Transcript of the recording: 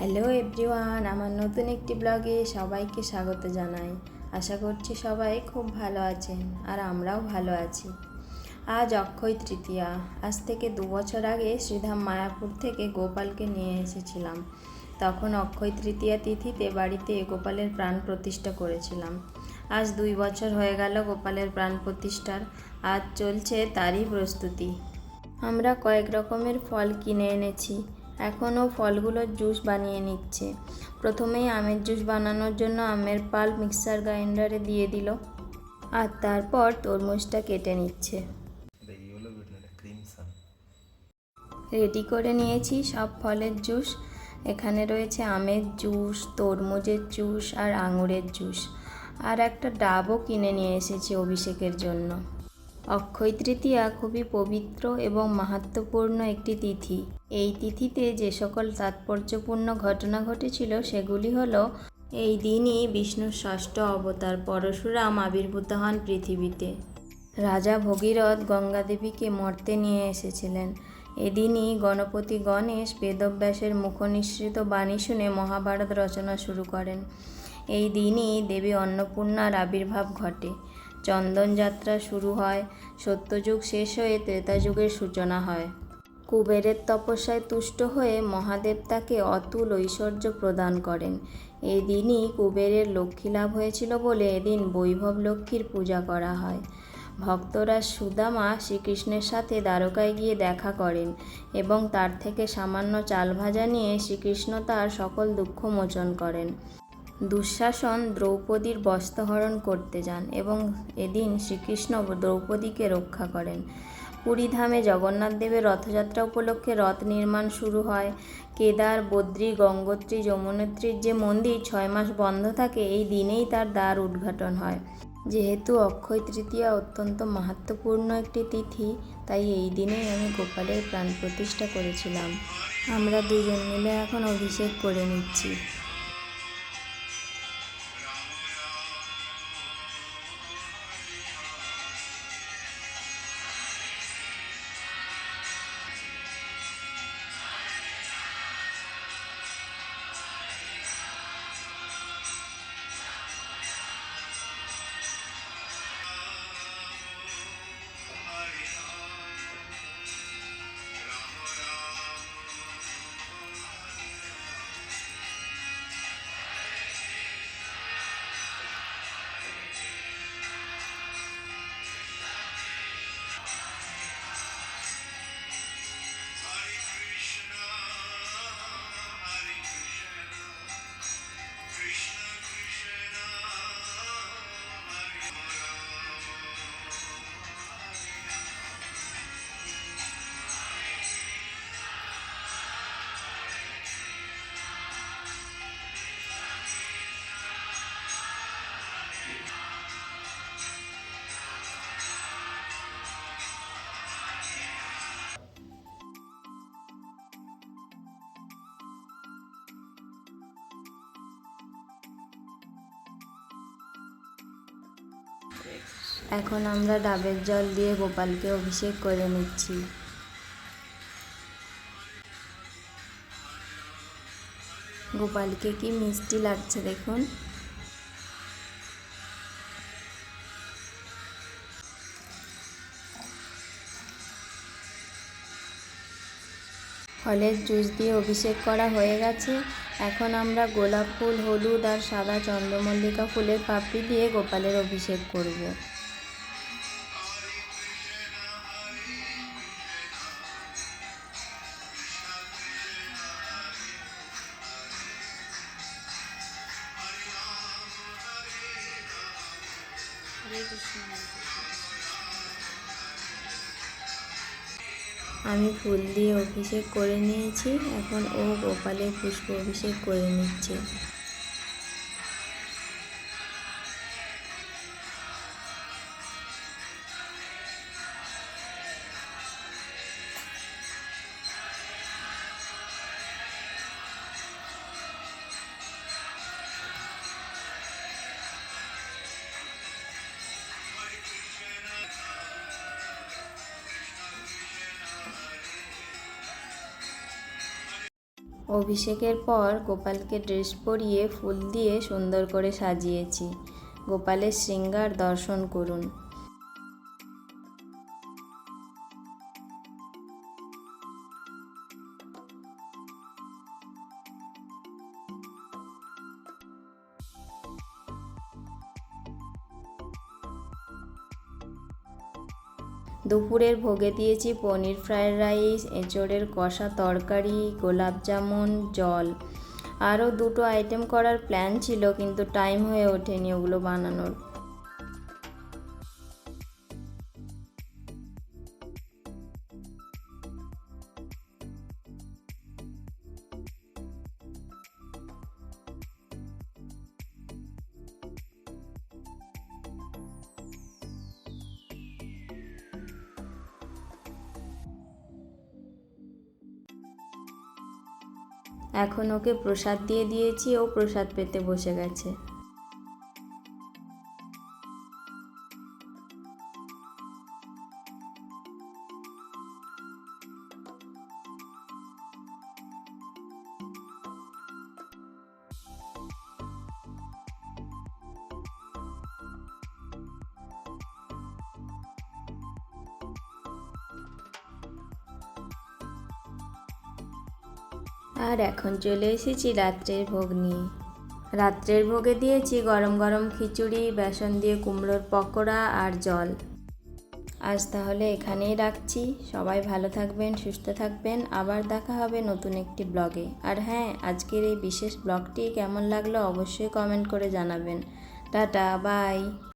Hello everyone আমার নতুন একটি ব্লগে সবাইকে স্বাগত জানাই। আশা করছি সবাই খুব ভালো আছেন আর আমরাও ভালো আছি। আজ অক্ষয় তৃতীয়া। আজ থেকে দু বছর আগে শ্রীধাম মায়াপুর থেকে গোপালকে নিয়ে এসেছিলাম। তখন অক্ষয় তৃতীয়া তিথিতে বাড়িতে গোপালের প্রাণ প্রতিষ্ঠা করেছিলাম। আজ দুই বছর হয়ে গেল গোপালের প্রাণ প্রতিষ্ঠার। আজ চলছে তারই প্রস্তুতি। আমরা কয়েক রকমের ফল কিনে এনেছি। এখনও ফলগুলোর জুস বানিয়ে নিচ্ছে। প্রথমেই আমের জুস বানানোর জন্য আমের পাল মিক্সার গ্রাইন্ডারে দিয়ে দিল আর তারপর তরমুজটা কেটে নিচ্ছে। রেডি করে নিয়েছি সব ফলের জুস। এখানে রয়েছে আমের জুস, তরমুজের জুস আর আঙুরের জুস। আর একটা ডাবও কিনে নিয়ে এসেছি অভিষেকের জন্য। অক্ষয় তৃতীয়া খুবই পবিত্র এবং মাহাত্ম্যপূর্ণ একটি তিথি। এই তিথিতে যে সকল তাৎপর্যপূর্ণ ঘটনা ঘটেছিল সেগুলি হল, এই দিনই বিষ্ণুর ষষ্ঠ অবতার পরশুরাম আবির্ভূত হন পৃথিবীতে। রাজা ভগীরথ গঙ্গাদেবীকে মর্তে নিয়ে এসেছিলেন। এদিনই গণপতি গণেশ বেদব্যাসের মুখনিসৃত বাণী শুনে মহাভারত রচনা শুরু করেন। এই দিনই দেবী অন্নপূর্ণার আবির্ভাব ঘটে। চন্দন যাত্রা শুরু হয়। সত্যযুগ শেষ হয়ে ত্রেতা যুগের সূচনা হয়। কুবেরের তপস্যায় তুষ্ট হয়ে মহাদেব তাকে অতুল ঐশ্বর্য প্রদান করেন। এই দিনই কুবেরের লক্ষ্মী লাভ হয়েছিল বলে এদিন বৈভব লক্ষ্মীর পূজা করা হয়। ভক্তরা সুদামা শ্রীকৃষ্ণের সাথে দ্বারকায় গিয়ে দেখা করেন এবং তার থেকে সামান্য চাল ভাজা নিয়ে শ্রীকৃষ্ণ তার সকল দুঃখ মোচন করেন। দুঃশাসন দ্রৌপদীর বস্ত্রহরণ করতে যান এবং এদিন শ্রীকৃষ্ণ দ্রৌপদীকে রক্ষা করেন। পুরীধামে জগন্নাথ দেবের রথযাত্রা উপলক্ষে রথ নির্মাণ শুরু হয়। কেদার, বদ্রী, গঙ্গোত্রী, যমুনোত্রীর যে মন্দির ছয় মাস বন্ধ থাকে, এই দিনেই তার দ্বার উদ্ঘাটন হয়। যেহেতু অক্ষয় তৃতীয়া অত্যন্ত মাহাত্ম্যপূর্ণ একটি তিথি, তাই এই দিনেই আমি গোপালের প্রাণ প্রতিষ্ঠা করেছিলাম। আমরা দুজন মিলে এখন অভিষেক করে নিচ্ছি। এখন আমরা ডাবের জল দিয়ে গোপালকে অভিষেক করে নিচ্ছি। গোপালকে কি মিষ্টি লাগছে দেখুন। ফলের জুস দিয়ে অভিষেক করা হয়ে গেছে। এখন আমরা গোলাপ ফুল, হলুদ আর সাদা চন্দ্রমল্লিকা ফুলের পাপড়ি দিয়ে গোপালের অভিষেক করব। আমি ফুল দিয়ে অভিষেক করে নিয়েছি এখন ও গোপালে পুষ্প অভিষেক করে নিচ্ছে। অভিষেকের পর গোপালকে ড্রেস পরিয়ে ফুল দিয়ে সুন্দর করে সাজিয়েছি। গোপালের শৃঙ্গার দর্শন করুন। দুপুরের ভোগে দিয়েছি পনির ফ্রায়েড রাইস, এঁচড়ের কষা তরকারি গোলাপ জামুন জল। আরও দুটো আইটেম করার প্ল্যান ছিল, কিন্তু টাইম হয়ে ওঠেনি ওগুলো বানানোর। এখন ওকে প্রসাদ দিয়ে দিয়েছি ও প্রসাদ পেতে বসে গেছে। আর এখন চলে এসেছি রাত্রের ভোগ নিয়ে। রাত্রের ভোগে দিয়েছি গরম গরম খিচুড়ি, বেসন দিয়ে কুমড়োর পকোড়া আর জল। আজ তাহলে এখানেই রাখছি। সবাই ভালো থাকবেন, সুস্থ থাকবেন। আবার দেখা হবে নতুন একটি ব্লগে। আর হ্যাঁ আজকের এই বিশেষ ব্লগটি কেমন লাগল অবশ্যই কমেন্ট করে জানাবেন। Tata, bye.